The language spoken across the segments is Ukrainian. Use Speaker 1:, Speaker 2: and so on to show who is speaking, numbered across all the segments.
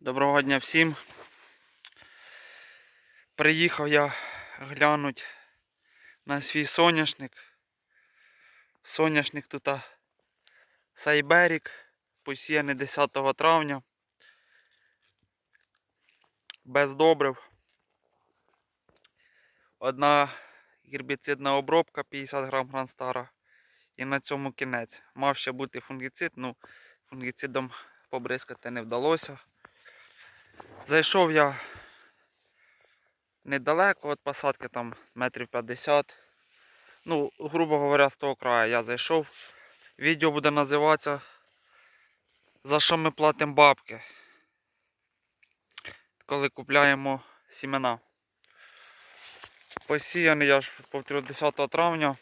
Speaker 1: Доброго дня всім. Приїхав я глянуть на свій соняшник. Соняшник тут Сайберік, посіяний 10 травня. Без добрив. Одна гербіцидна обробка 50 грам гранстара. І на цьому кінець. Мав ще бути фунгіцид, ну фунгіцидом побризкати не вдалося. Зайшов я недалеко від посадки, там метрів 50. Ну, грубо говоря, з того краю я зайшов. Відео буде називатися За що ми платимо бабки. Коли купляємо сімена. Посіяний я ж повторю 10 травня.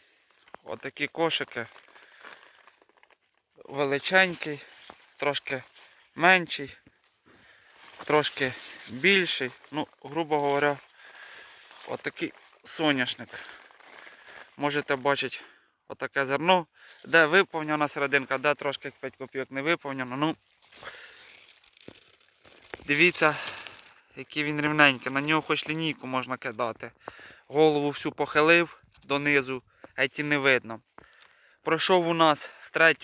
Speaker 1: Отакі кошики. Величенький, трошки менший трошки більший. Ну, грубо говоря, отакий соняшник. Можете бачити отаке зерно, де виповнена серединка, де трошки 5 копійок не виповнено. Ну, дивіться, який він рівненький. На нього хоч лінійку можна кидати. Голову всю похилив донизу, геть і не видно. Пройшов у нас з 3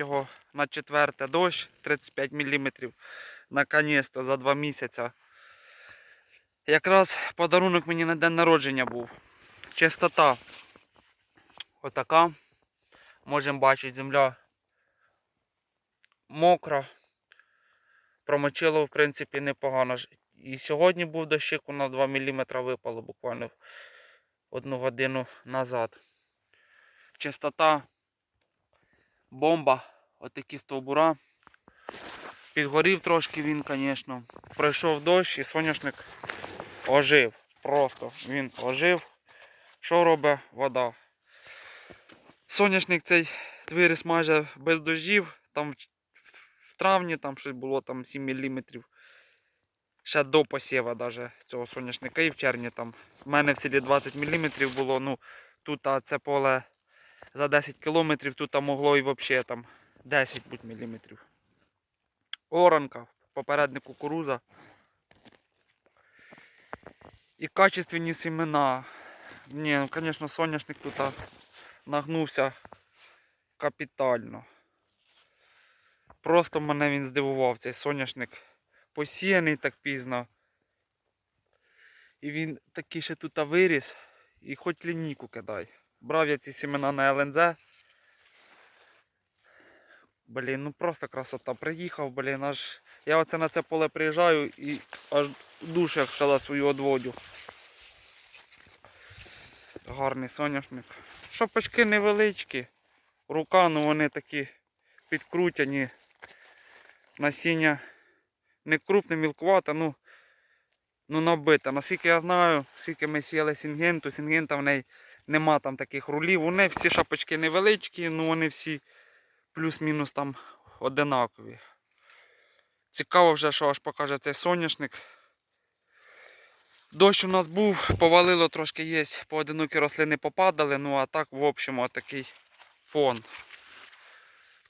Speaker 1: на 4 дощ 35 мм наконець-то за два місяці. Якраз подарунок мені на день народження був. Чистота отака. Можемо бачити, земля мокра. Промочило, в принципі, непогано. І сьогодні був дощик, на 2 мм випало буквально одну годину назад. Чистота, бомба, отакі стовбура. Підгорів трошки він, звісно. Пройшов дощ і соняшник ожив. Просто він ожив. Що робить вода? Соняшник цей виріс майже без дождів. Там в- травні там щось було там 7 мм. Ще до посіва даже цього соняшника і в червні там. У мене в селі 20 мм було. Ну, тут а, це поле за 10 км, тут а, могло і взагалі там 10 будь міліметрів оранка, попередник кукуруза. І качественні семена. Ні, ну, звісно, соняшник тут нагнувся капітально. Просто мене він здивував, цей соняшник. Посіяний так пізно. І він такий ще тут виріс. І хоч лінійку кидай. Брав я ці семена на ЛНЗ. Блін, ну просто красота. Приїхав, блін, аж. Я оце на це поле приїжджаю і аж душу, як сказала, свою одводю. Гарний соняшник. Шапочки невеличкі. Рука, ну вони такі підкрутяні. Насіння не крупне, мілкувате, ну, ну набите. Наскільки я знаю, скільки ми сіяли сінгенту, сінгента в неї нема там таких рулів. У неї всі шапочки невеличкі, ну вони всі плюс-мінус там одинакові. Цікаво вже, що аж покаже цей соняшник. Дощ у нас був, повалило трошки є, поодинокі рослини попадали, ну а так, в общем, такий фон.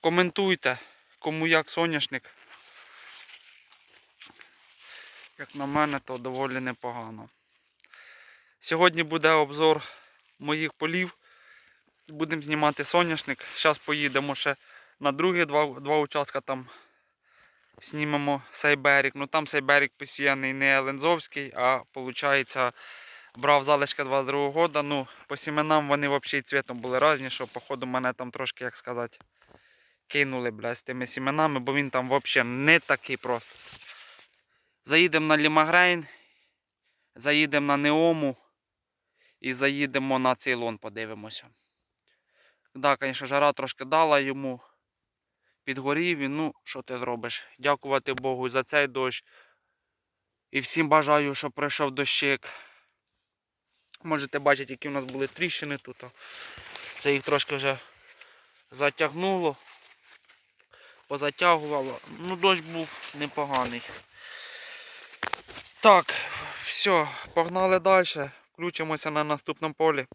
Speaker 1: Коментуйте, кому як соняшник. Як на мене, то доволі непогано. Сьогодні буде обзор моїх полів. Будемо знімати соняшник. Зараз поїдемо ще на другі два, два участка там знімемо Сайберік. Ну там Сайберік посіяний не Лензовський, а виходить брав залишки 22 года. Ну, по сіменам вони взагалі цвітом були різні, що походу мене там трошки, як сказати, кинули бля, з тими сіменами, бо він там взагалі не такий просто. Заїдемо на Лімагрейн, заїдемо на Неому і заїдемо на Цейлон, подивимося. Да, звісно, жара трошки дала йому. Підгорів він, ну, що ти зробиш? Дякувати Богу за цей дощ. І всім бажаю, щоб пройшов дощик. Можете бачити, які у нас були тріщини тут. Це їх трошки вже затягнуло, позатягувало. Ну, дощ був непоганий. Так, все, погнали далі. Включимося на наступному полі.